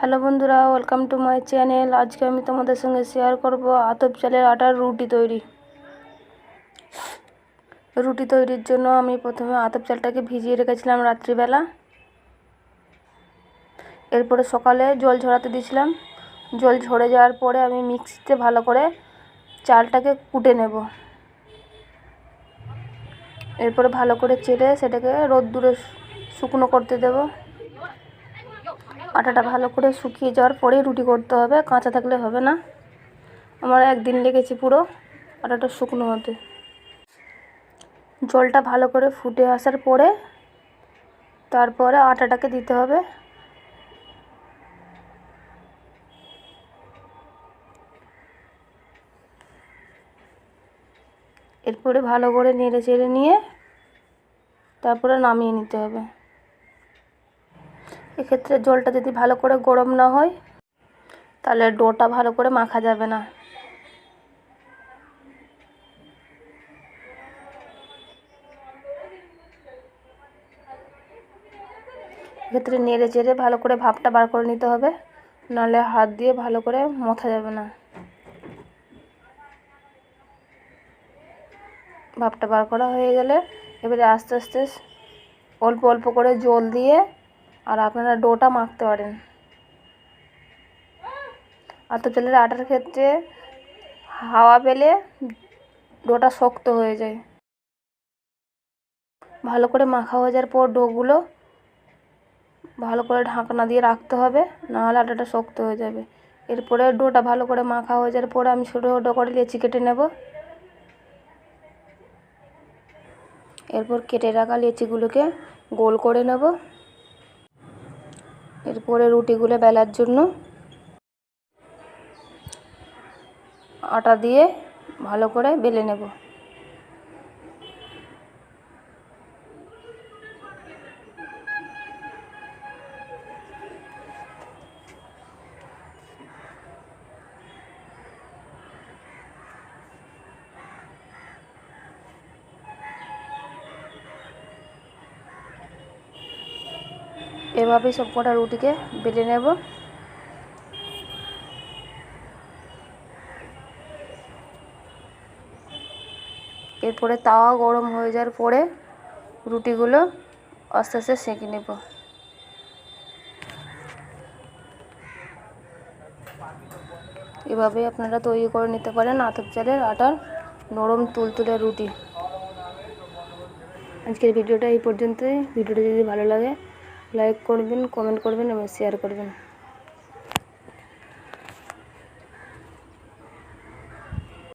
Hello বন্ধুরা welcome to my channel আজকে আমি তোমাদের সঙ্গে শেয়ার করব আতপ চালের আটার রুটি তৈরি। রুটি তৈরির জন্য আমি প্রথমে আতপ চালটাকে ভিজিয়ে রেখেছিলাম রাত্রিবেলা। এরপরে সকালে জল ঝরাতে দিয়েছিলাম। জল ঝরে যাওয়ার পরে আমি মিক্সিতে ভালো করে চালটাকে কুটে নেব। এরপরে ভালো করে চেড়ে সেটাকে রোদ্দুরে শুকনো করতে দেবো। আটাটা ভালো করে শুকিয়ে যাওয়ার পরেই রুটি করতে হবে, কাঁচা থাকলে হবে না। আমার একদিন লেগেছে পুরো, আটাটা শুকনো হতে। জলটা ভালো করে ফুটে আসার পরে তারপরে আটাটাকে দিতে হবে। এরপরে ভালো করে নেড়ে চেড়ে নিয়ে তারপরে নামিয়ে নিতে হবে। এক্ষেত্রে জলটা যদি ভালো করে গরম না হয়, তাহলে ডোটা ভালো করে মাখা যাবে না। এক্ষেত্রে নেড়ে চেড়ে ভালো করে ভাপটা বার করে নিতে হবে, নাহলে হাত দিয়ে ভালো করে মথা যাবে না। ভাপটা বার করা হয়ে গেলে এবারে আস্তে আস্তে অল্প অল্প করে জল দিয়ে আর আপনারা ডোটা মাখতে পারেন। আতপ চালের আটার ক্ষেত্রে হাওয়া পেলে ডোটা শক্ত হয়ে যায়। ভালো করে মাখা হয়ে যাওয়ার পর ডোগুলো ভালো করে ঢাকনা দিয়ে রাখতে হবে, নাহলে আটাটা শক্ত হয়ে যাবে। এরপরে ডোটা ভালো করে মাখা হয়ে যাওয়ার পরে আমি ছোটো ছোটো করে লেচি কেটে নেব। এরপর কেটে রাখা লেচিগুলোকে গোল করে নেব। এরপরে রুটিগুলো বেলার জন্য আটা দিয়ে ভালো করে বেলে নেব। এভাবেই সব কটা রুটিকে বেলে নেব। এরপরে তাওয়া গরম হয়ে যাওয়ার পরে রুটিগুলো আস্তে আস্তে সেঁকে নেব। এভাবেই আপনারা তৈরি করে নিতে পারেন আতপ চালের আটার নরম তুলতুলে রুটি। আজকের ভিডিওটা এই পর্যন্তই। ভিডিওটা যদি ভালো লাগে লাইক করবেন কমেন্ট করবেন এবং শেয়ার করবেন।